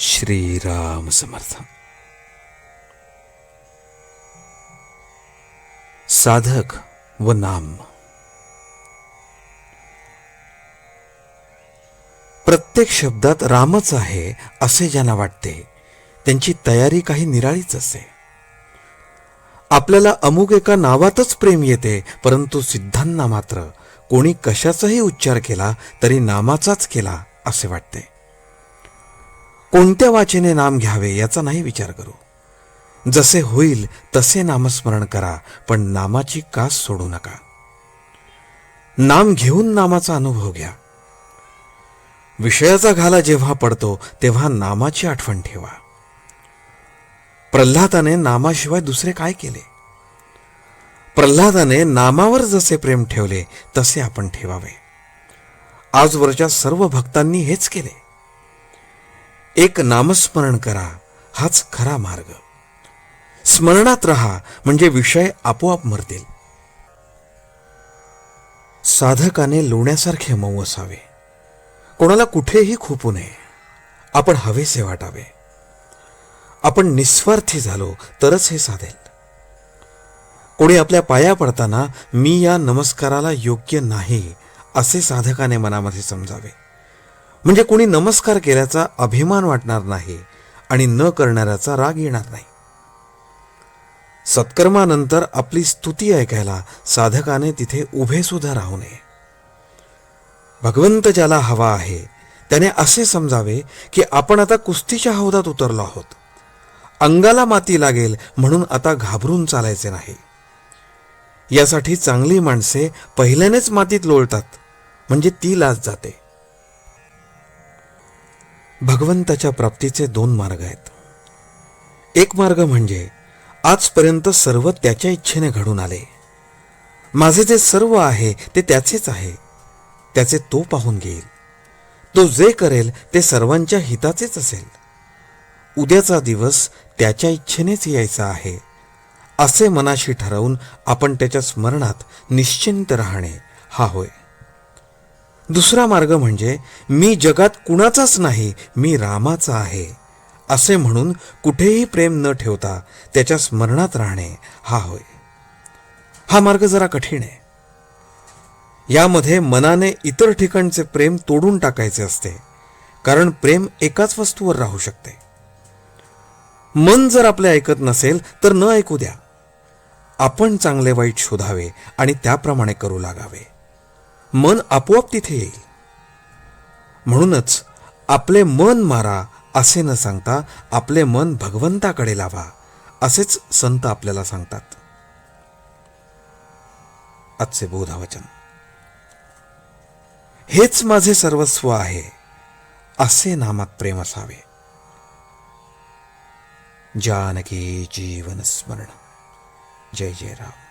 श्रीराम समर्थ. साधक व नाम. प्रत्येक शब्दात रामच आहे असे ज्यांना वाटते त्यांची तयारी काही निराळीच असते आपल्याला अमुक एका नावातच प्रेम येते परंतु सिद्धांना मात्र कोणी कशाचाही उच्चार केला तरी नामाचाच केला असे वाटते. कोणत्या वाचेने नाम घ्यावे याचा नाही विचार करू. जसे होईल तसे नामस्मरण करा पण नामाची कास सोडू नका. नाम घेऊन नामाचा अनुभव घ्या. विषयाचा घाला जेव्हा पडतो तेव्हा नामाची आठवण ठेवा. प्रल्हादाने नामाशिवाय दुसरे काय केले? प्रल्हादाने नामावर जसे प्रेम ठेवले तसे आपण ठेवावे. आजवरच्या सर्व भक्तांनी हेच केले. एक नामस्मरण करा हाच खरा मार्ग. स्मरणात रहा म्हणजे विषय आपोआप मरतील. साधकाने लोण्यासारखे मऊ असावे. कोणाला कुठेही खुपू नये. आपण हवेसे वाटावे. आपण निस्वार्थी झालो तरच हे साधेल. कोणी आपल्या पाया पडताना मी या नमस्काराला योग्य नाही असे साधकाने मनामध्ये समजावे. म्हणजे कोणी नमस्कार केल्याचा अभिमान वाटणार नाही आणि न करणाऱ्याचा राग येणार नाही. सत्कर्मानंतर आपली स्तुती ऐकायला साधकाने तिथे उभे सुद्धा राहू नये. भगवंत ज्याला हवा आहे त्याने असे समजावे की आपण आता कुस्तीच्या हौदात उतरलो आहोत. अंगाला माती लागेल म्हणून आता घाबरून चालायचे नाही. यासाठी चांगली माणसे पहिल्यानेच मातीत लोळतात म्हणजे ती लाज जाते. भगवंताच्या प्राप्तीचे दोन मार्ग आहेत. एक मार्ग म्हणजे आजपर्यंत सर्व त्याच्या इच्छेने घडून आले. माझे जे सर्व आहे ते त्याचेच आहे. त्याचे तो पाहून घेईल. तो जे करेल ते सर्वांच्या हिताचेच असेल. उद्याचा दिवस त्याच्या इच्छेनेच यायचा आहे. असे मनाशी ठरवून आपण त्याच्या स्मरणात निश्चिंत राहणे हा होय. दुसरा मार्ग म्हणजे मी जगात कुणाचाच नाही मी रामाचा आहे. असे म्हणून कुठेही प्रेम न ठेवता त्याच्या स्मरणात राहणे हा होय. हा मार्ग जरा कठीण आहे. यामध्ये मनाने इतर ठिकाणचे प्रेम तोडून टाकायचे असते कारण प्रेम एकाच वस्तूवर राहू शकते. मन जर आपले ऐकत नसेल तर न ऐकू द्या. आपण चांगले वाईट शोधावे आणि त्याप्रमाणे करू लागावे. मन आपोआप तिथे येईल. म्हणूनच आपले मन मारा असे न सांगता आपले मन भगवंताकडे लावा असेच संत आपल्याला सांगतात. आजचे बोधावचन हेच माझे सर्वस्व आहे असे नामात प्रेम असावे. जानकी जीवन स्मरण. जय जय राम.